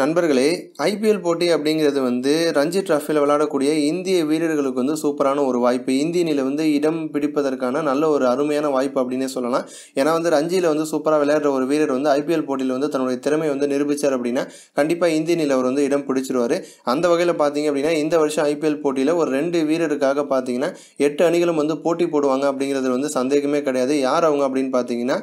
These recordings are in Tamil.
நண்பர்களே ஐபிஎல் போட்டி அப்படிங்கிறது வந்து ரஞ்சி டிராஃபியில் விளையாடக்கூடிய இந்திய வீரர்களுக்கு வந்து சூப்பரான ஒரு வாய்ப்பு. இந்திய அணியில் வந்து இடம் பிடிப்பதற்கான நல்ல ஒரு அருமையான வாய்ப்பு அப்படின்னே சொல்லலாம். ஏன்னா வந்து ரஞ்சியில் வந்து சூப்பராக விளையாடுற ஒரு வீரர் வந்து ஐபிஎல் போட்டியில் வந்து தன்னுடைய திறமையை வந்து நிரூபித்தார் அப்படின்னா கண்டிப்பாக இந்திய அணியில் அவர் வந்து இடம் பிடிச்சிருவார். அந்த வகையில் பார்த்தீங்க அப்படின்னா இந்த வருஷம் ஐபிஎல் போட்டியில் ஒரு ரெண்டு வீரருக்காக பார்த்தீங்கன்னா எட்டு அணிகளும் வந்து போட்டி போடுவாங்க அப்படிங்கிறது வந்து சந்தேகமே கிடையாது. யார் அவங்க அப்படின்னு பார்த்தீங்கன்னா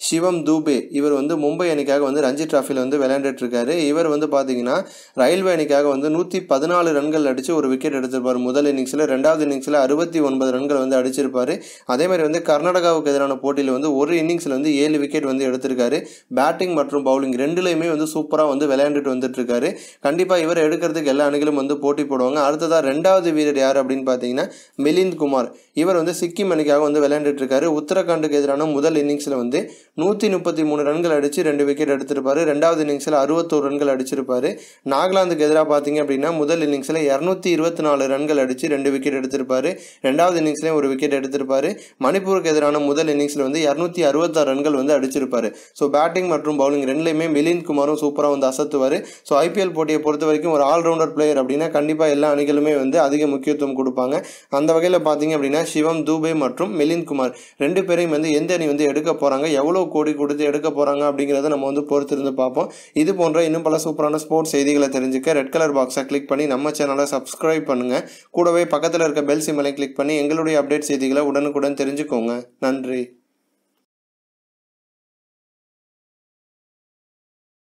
சிவம் தூபே. இவர் வந்து மும்பை அணிக்காக வந்து ரஞ்சி டிராஃபியில் வந்து விளையாண்டுட்டு இருக்காரு இவர் வந்து பார்த்தீங்கன்னா ரயில்வே அணிக்காக வந்து நூற்றி பதினாலு ரன்கள் அடித்து ஒரு விக்கெட் எடுத்திருப்பார். முதல் இன்னிங்ஸில் ரெண்டாவது இன்னிங்ஸில் அறுபத்தி ஒன்பது ரன்கள் வந்து அடிச்சிருப்பார். அதே மாதிரி வந்து கர்நாடகாவுக்கு எதிரான போட்டியில் வந்து ஒரு இன்னிங்ஸில் வந்து ஏழு விக்கெட் வந்து எடுத்திருக்காரு. பேட்டிங் மற்றும் பவுலிங் ரெண்டுலேயுமே வந்து சூப்பராக வந்து விளையாண்டுட்டு வந்துட்டு இருக்காரு கண்டிப்பாக இவர் எடுக்கிறதுக்கு எல்லா அணிகளும் வந்து போட்டி போடுவாங்க. அடுத்ததாக ரெண்டாவது வீரர் யார் அப்படின்னு பார்த்தீங்கன்னா மிலிந்த் குமார். இவர் வந்து சிக்கிம் அணிக்காக வந்து விளையாண்டுட்டு இருக்காரு உத்தரகாண்டுக்கு எதிரான முதல் இன்னிங்ஸில் வந்து நூற்றி முப்பத்தி மூணு ரன்கள் அடித்து ரெண்டு விக்கெட் எடுத்திருப்பார். ரெண்டாவது இன்னிங்ஸில் அறுபத்தோரு ரன்கள் அடிச்சிருப்பார். நாகாலாந்துக்கு எதிராக பார்த்தீங்க அப்படின்னா முதல் இன்னிங்ஸில் இரநூத்தி இருபத்தி நாலு ரன்கள் அடித்து ரெண்டு விக்கெட் எடுத்திருப்பார். ரெண்டாவது இன்னிங்ஸ்லேயும் ஒரு விக்கெட் எடுத்திருப்பாரு. மணிப்பூருக்கு எதிரான முதல் இன்னிங்ஸில் வந்து இரநூத்தி அறுபத்தாறு ரன்கள் வந்து அடிச்சிருப்பார். ஸோ பேட்டிங் மற்றும் பவுலிங் ரெண்டுலையுமே மிலிந்த் குமாரும் சூப்பராக வந்து அசத்துவார். ஸோ ஐபிஎல் போட்டியை பொறுத்த வரைக்கும் ஒரு ஆல்ரவுண்டர் பிளேயர் அப்படின்னா கண்டிப்பாக எல்லா அணிகளுமே வந்து அதிக முக்கியத்துவம் கொடுப்பாங்க. அந்த வகையில் பார்த்தீங்க அப்படின்னா சிவம் தூபே மற்றும் மிலிந்த் குமார் ரெண்டு பேரையும் வந்து எந்த அணி வந்து எடுக்க போகிறாங்க எவ்வளோ எவ்வளோ கோடி கொடுத்து எடுக்க போகிறாங்க அப்படிங்கிறத நம்ம வந்து பொறுத்திருந்து பார்ப்போம். இது போன்ற இன்னும் பல சூப்பரான ஸ்போர்ட்ஸ் செய்திகளை தெரிஞ்சுக்க ரெட் கலர் பாக்ஸை கிளிக் பண்ணி நம்ம சேனலை சப்ஸ்கிரைப் பண்ணுங்கள் கூடவே பக்கத்தில் இருக்க பெல் சிம்மலை கிளிக் பண்ணி எங்களுடைய அப்டேட் செய்திகளை உடனுக்குடன் தெரிஞ்சுக்கோங்க. நன்றி.